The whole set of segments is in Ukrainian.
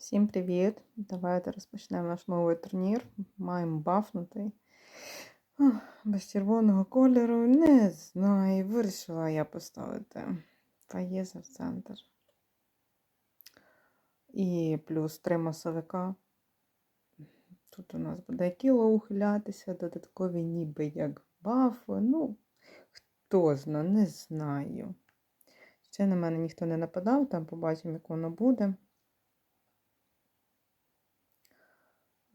Всім привіт! Давайте розпочнемо наш новий турнір. Маємо бафнутий. Без червоного кольору. Не знаю. Вирішила я поставити Фаєза в центр. І плюс три масовика. Тут у нас буде кіло ухилятися, додаткові ніби як бафи. Ну, хто зна, не знаю. Ще на мене ніхто не нападав, там побачимо, як воно буде.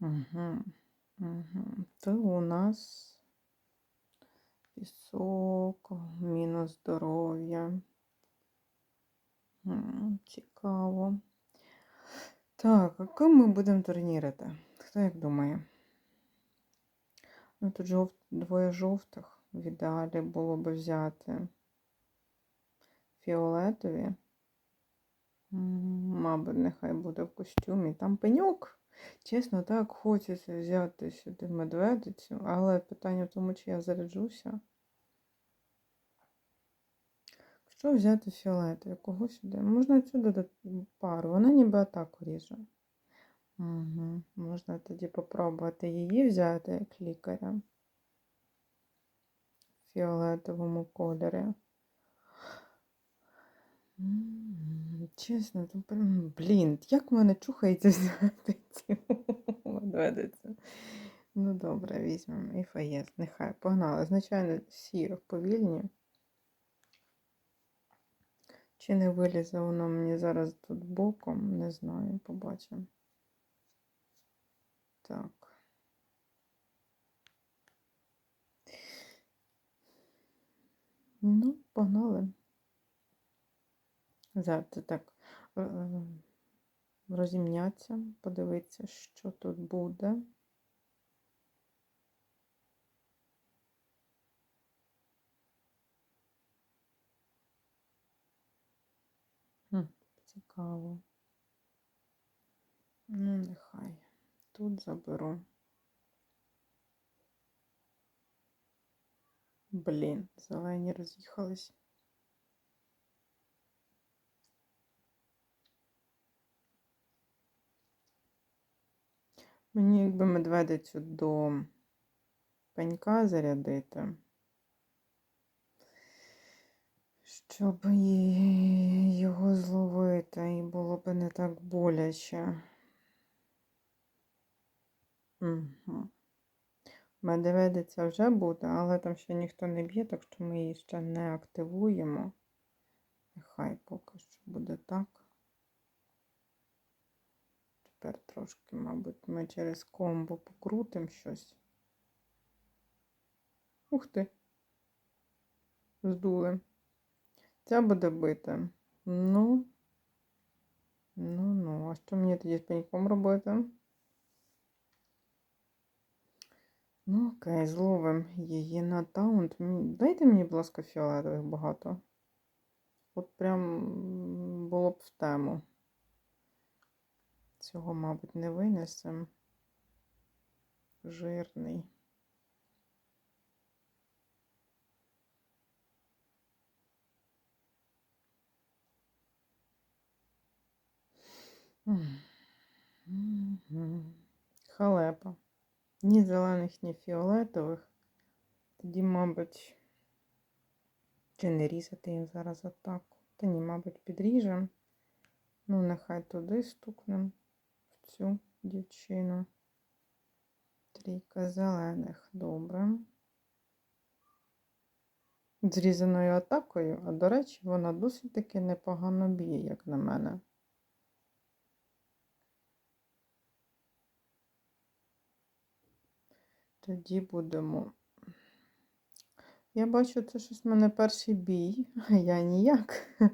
Угу, угу. То у нас пісок, мінус здоров'я. Цікаво. Так, а ким ми будемо турнірити? Хто як думає? Ну, тут жов... двоє жовтих. В ідеалі було б взяти фіолетові. Мабуть, нехай буде в костюмі. Там пеньок. Чесно, так хочеться взяти сюди медведицю, але питання в тому, чи я заряджуся. Що взяти фіолетові? Кого сюди? Можна цю додати пару. Вона ніби атаку ріже. Угу. Можна тоді попробувати її взяти як лікаря. В фіолетовому кольорі. Чесно, то прям, блін, як в мене чухається взяти цю медведицю. Ну, добре, візьмемо і фаєт. Нехай погнали. Звичайно, всі повільні. Чи не вилізе воно мені зараз тут боком, не знаю, побачимо. Так. Ну, погнали. Зараз так е, розімняться, подивитися, що тут буде. Цікаво. Ну, нехай. Тут заберу. Блін, зелені роз'їхались. Мені якби медведицю до пенька зарядити, щоб його зловити, і було б не так боляче. Угу. Медведиця вже буде, але там ще ніхто не б'є, так що ми її ще не активуємо. Нехай поки що буде так. Тепер трошки, мабуть, ми через комбо покрутимо щось. Ух ти. Здули. Ця буде бити. Ну. Ну, ну, а що мені тоді з пеньком робити? Ну, окей, зловим її на таунт. Дайте мені, будь ласка, фіолетових багато. От прям було б в тему. Цього, мабуть, не винесем. Жирний. Халепа. Ні зелених, ні фіолетових. Тоді, мабуть, чи не різати їм зараз атаку. Та ні, мабуть, підріжемо. Ну, нехай туди стукнем в цю дівчину. Трійка зелених. Добре. З різаною атакою, а до речі, вона досить таки непогано б'є, як на мене. Тоді будемо. Я бачу, це щось в мене перший бій, а я ніяк.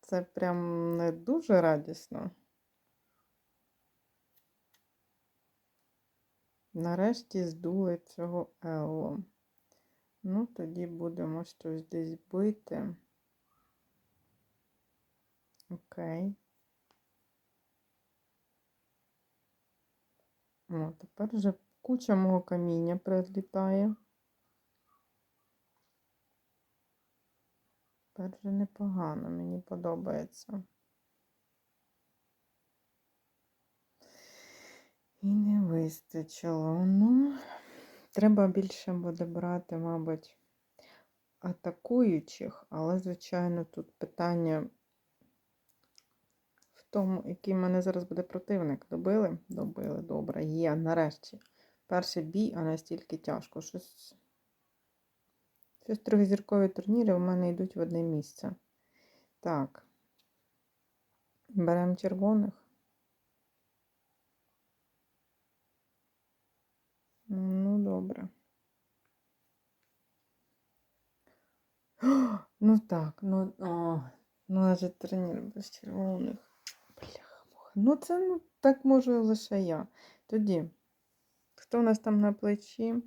Це прям не дуже радісно. Нарешті здули цього Елло. Ну, тоді будемо щось десь бити. Окей. О, тепер вже куча мого каміння прилітає. Тепер вже непогано, мені подобається. Вистачило. Ну, треба більше буде брати, мабуть, атакуючих, але, звичайно, тут питання в тому, який в мене зараз буде противник. Добили? Добили, добре. Є, нарешті. Перший бій, а настільки тяжко. Щось. Щось трьохзіркові турніри у мене йдуть в одне місце. Так. Беремо червоних. Ну, добре. Ну так, ну, о, ну адже тренер без червоних. Бляха. Ну, це ну, так можу лише я. Тоді, хто у нас там на плечі?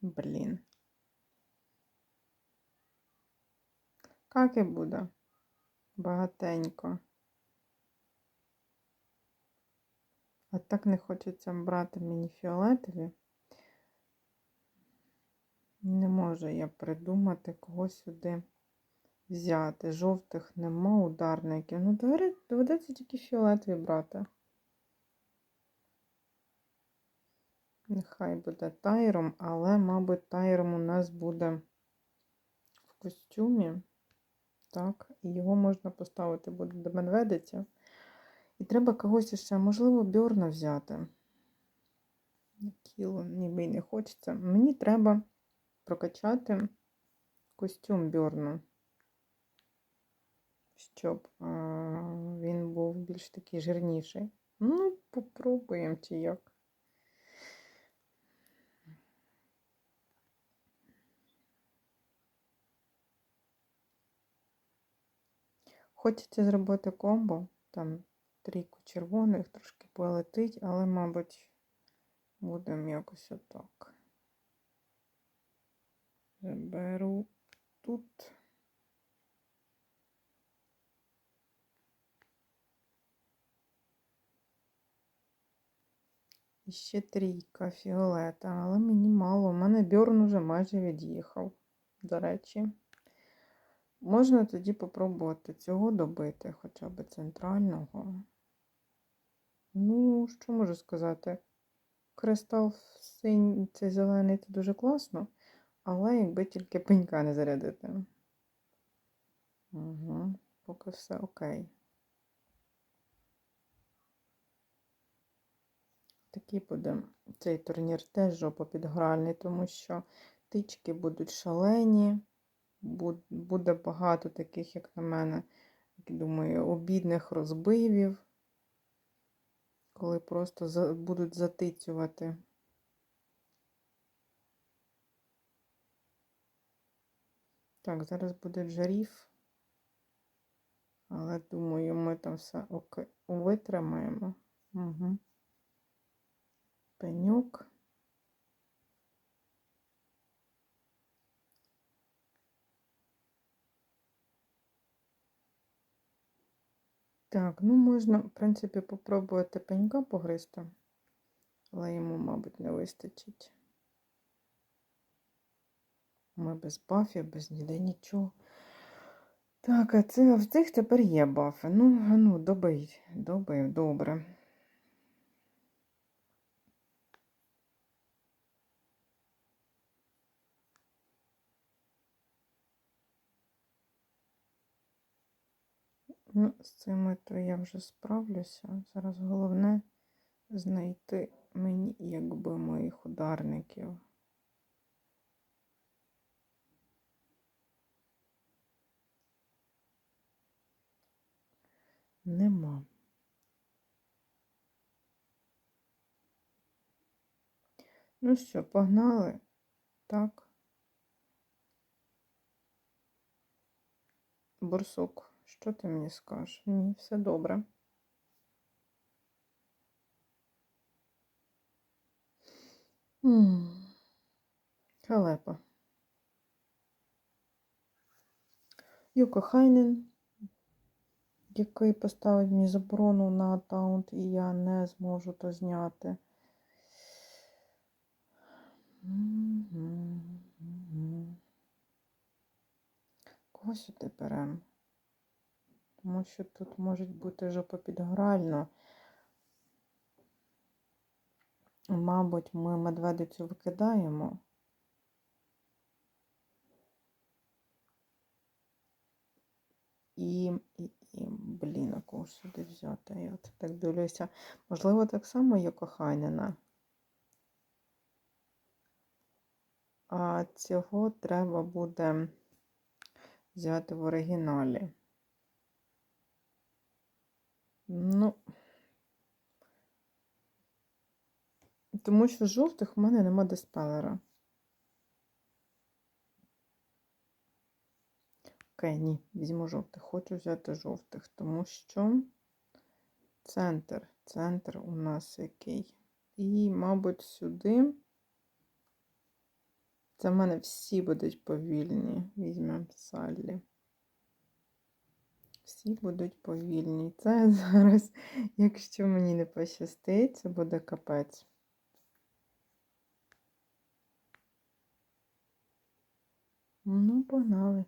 Блін. Як і буде? Багатенько. А так не хочеться брати мені фіолетові. Не можу я придумати, кого сюди взяти. Жовтих нема ударників. Ну, доведеться тільки фіолетові брати. Нехай буде тайром, але, мабуть, тайром у нас буде в костюмі. Так, і його можна поставити буде до медведиця. І треба когось ще, можливо, бьорна взяти. Кіло ніби й не хочеться. Мені треба прокачати костюм бьорну, щоб а, він був більш такий жирніший. Ну, попробуємо чи як. Хочеться зробити комбо, там трійку червоних, трошки полетить, але, мабуть, будемо якось отак. Заберу тут. І ще трійка фіолета, але мені мало. У мене Бьорн уже майже від'їхав, до речі. Можна тоді попробувати цього добити, хоча б центрального. Ну, що можу сказати? Кристал синій, цей зелений це дуже класно, але якби тільки пенька не зарядити. Угу, поки все окей. Такий буде цей турнір теж жопа підгральний, тому що тички будуть шалені. Буде багато таких, як на мене, думаю, обідних розбивів, коли просто будуть затицювати. Так, зараз буде жарів, але думаю, ми там все витримаємо. Угу. Пеньок. Так, ну можна, в принципі, попробувати пенька погризти, але йому, мабуть, не вистачить. Ми без бафів, без ніде нічого. Так, а це в цих тепер є бафи. Ну, ну, добий, добив, добре. Ну, з цими то я вже справлюся. Зараз головне знайти мені, якби моїх ударників. Нема. Ну що, погнали? Так. Борсук, що ти мені скажеш? Ні, все добре. Халепа. Юко Хайнен, який поставить мені заборону на аккаунт, і я не зможу то зняти. Мгм, мгм. Кого сюди беремо? Тому що тут може бути жопопідгорально. Мабуть, ми медведицю викидаємо. І, і, і, блін, а кого ж сюди взяти? Я от так дивлюся. Можливо, так само є кохайнена. А цього треба буде взяти в оригіналі. Ну, тому що жовтих в мене нема диспелера. Окей, ні, візьму жовтих. Хочу взяти жовтих, тому що центр, центр у нас який. І, мабуть, сюди. Це в мене всі будуть повільні. Візьмемо Саллі. Всі будуть повільні. Це зараз, якщо мені не пощастить, це буде капець. Ну, погнали.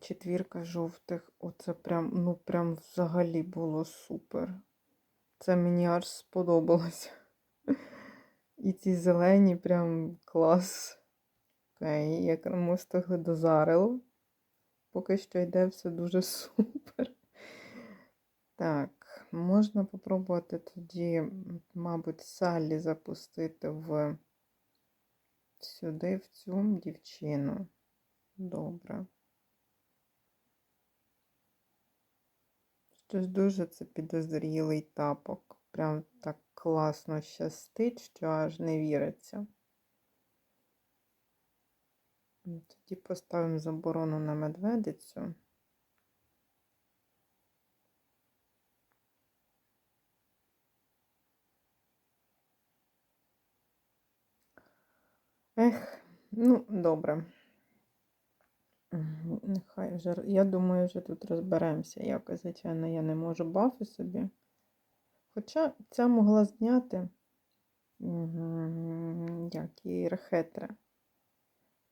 Четвірка жовтих. Оце прям, ну, прям взагалі було супер. Це мені аж сподобалось. І ці зелені прям клас. Окей, ми встигли до Зарел. Поки що йде все дуже супер. Так, можна попробувати тоді, мабуть, Саллі запустити в сюди, в цю дівчину. Добре. Щось дуже це підозрілий тапок. Прям так класно щастить, що аж не віриться. Тоді поставимо заборону на медведицю. Ех, ну, добре. Нехай вже, я думаю, вже тут розберемося. Якось, звичайно, я не можу бафи собі. Хоча ця могла зняти як і рехетра.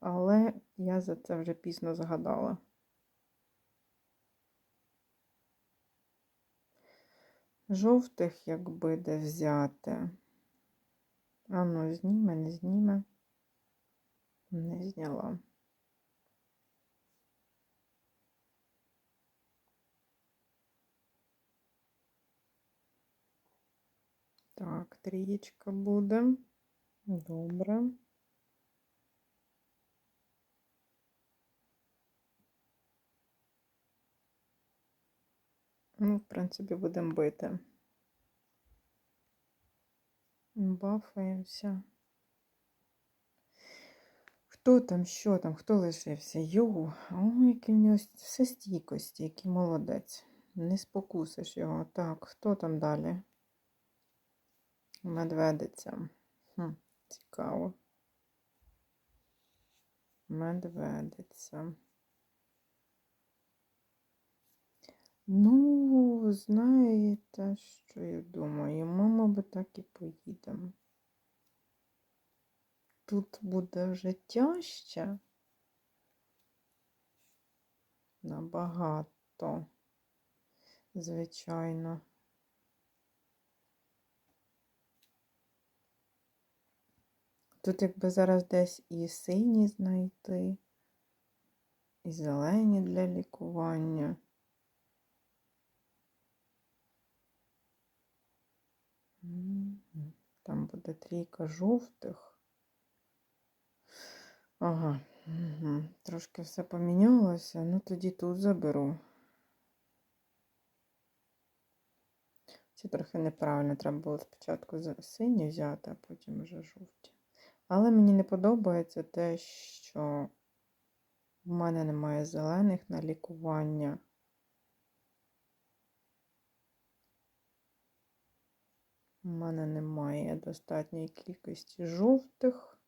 Але я за це вже пізно згадала. Жовтих, якби де взяти. А ну, зніме, не зніме. Не зняла. Так, трієчка буде. Добре. Ну, в принципі, будемо бити. Бафаємося. Хто там, що там, хто лишився? Йоу, о, який в нього все стійкості, який молодець. Не спокусиш його. Так, хто там далі? Медведиця. Хм, Цікаво. Медведиця. Ну, знаєте, що я думаю? Ми, мабуть, так і поїдемо. Тут буде вже тяжче. Набагато, звичайно. Тут, якби зараз десь і сині знайти, і зелені для лікування. Там буде трійка жовтих. Ага, угу. трошки все помінялося, ну тоді тут заберу. Це трохи неправильно, треба було спочатку сині взяти, а потім вже жовті. Але мені не подобається те, що в мене немає зелених на лікування. У мене немає достатньої кількості жовтих,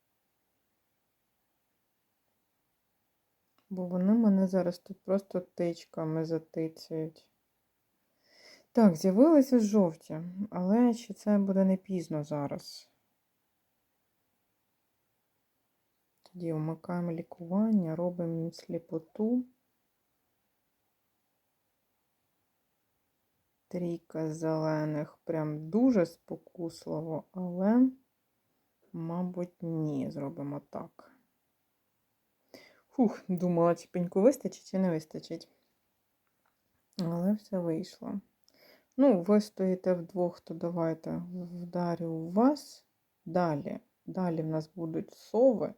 бо вони мене зараз тут просто тичками затицюють. Так, з'явилися жовті, але чи це буде не пізно зараз? Тоді вмикаємо лікування, робимо їм сліпоту. Трійка зелених прям дуже спокусливо, але, мабуть, ні, зробимо так. Фух, думала, чи вистачить, чи не вистачить. Але все вийшло. Ну, ви стоїте вдвох, то давайте вдарю у вас. Далі. Далі в нас будуть сови.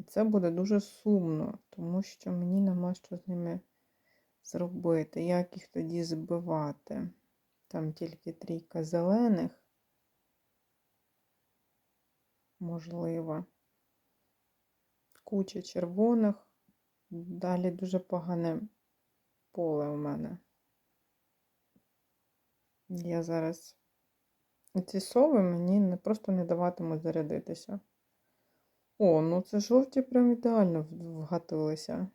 І це буде дуже сумно, тому що мені нема що з ними зробити. Як їх тоді збивати? Там тільки трійка зелених. Можливо. Куча червоних. Далі дуже погане поле у мене. Я зараз. Ці сови мені просто не даватимуть зарядитися. О, ну це жовті прям ідеально вгатилися.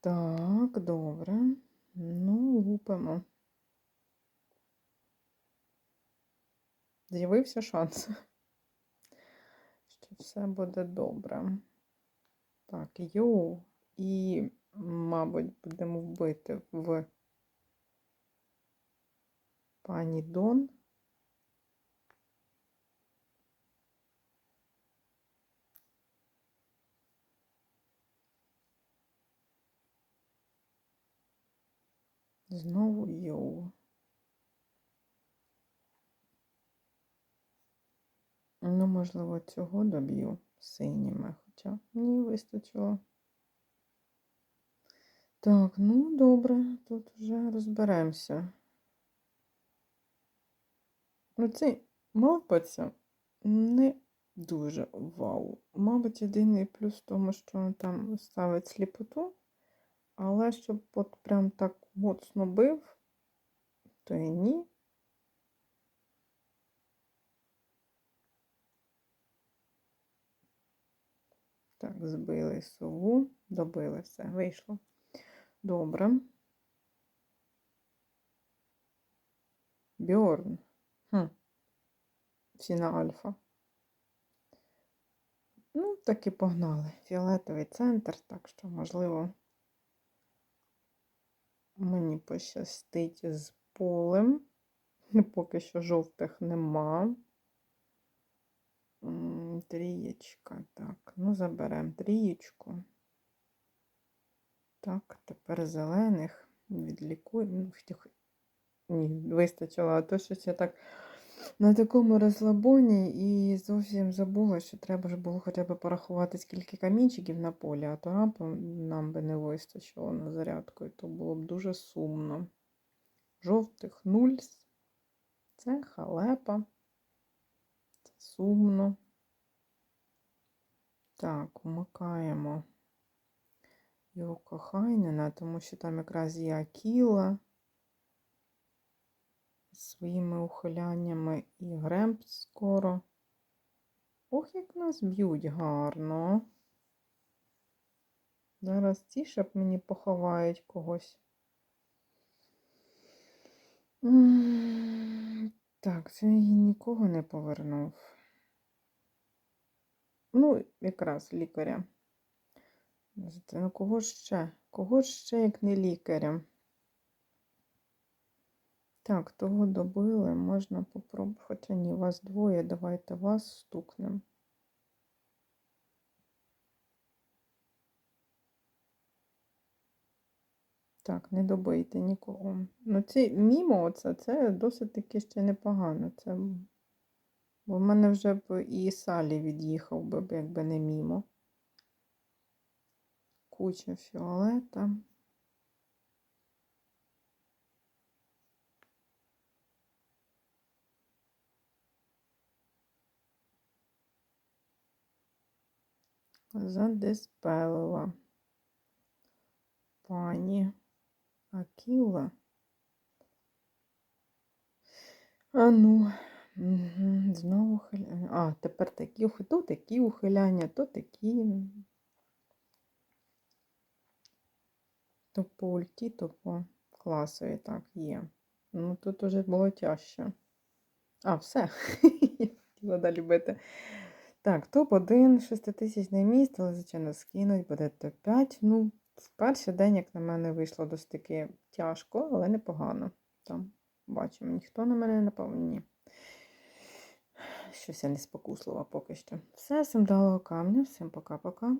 Так, добре. Ну, лупимо. З'явився шанс, що все буде добре. Так, йоу. І, мабуть, будемо вбити в пані Дон. Знову йоу. Ну, можливо, цього доб'ю синіми, хоча мені вистачило. Так, ну добре, тут вже розберемося. Ну, цей мавпаця не дуже вау. Мабуть, єдиний плюс в тому, що він там ставить сліпоту, але щоб от прям так моцно бив, то і ні. Так, збили сову, добили все, вийшло. Добре. Бьорн. Хм. Всі на альфа. Ну, так і погнали. Фіолетовий центр, так що, можливо, мені пощастить з полем. Поки що жовтих нема. Трієчка. Так, ну заберемо трієчку. Так, тепер зелених відлікуємо. Ну, ні, вистачило, а то щось я так на такому розслабоні і зовсім забула, що треба ж було хоча б порахувати, скільки камінчиків на полі, а то раптом нам би не вистачило на зарядку, і то було б дуже сумно. Жовтих нуль. Це халепа. Це сумно. Так, вмикаємо його кохайнена, тому що там якраз є Акіла своїми ухиляннями і Гремп скоро. Ох, як нас б'ють гарно. Зараз ці щоб мені поховають когось. Так, це її нікого не повернув. Ну, якраз лікаря. Ну, кого ще? Кого ще, як не лікаря? Так, того добили, можна попробувати. Хоча ні, вас двоє, давайте вас стукнемо. Так, не добийте нікого. Ну, ці мімо оце, це досить таки ще непогано. Це... Бо в мене вже б і Салі від'їхав би, якби не мімо. Куча фіолета. Задиспелила пані Акіла. А ну, угу, знову ухиляння. А, тепер такі то такі ухиляння, то такі. То по ульті, то по класові, так, є. Ну, тут уже було тяжче. А, все. Я хотіла далі бити. Так, топ-1, 6000 міст, але, звичайно, скинуть, буде топ-5. Ну, в перший день, як на мене, вийшло досить таки тяжко, але непогано. Там, бачимо, ніхто на мене не напав, ні. Щось я не спокуслива поки що. Все, всім далого камня, всім пока-пока.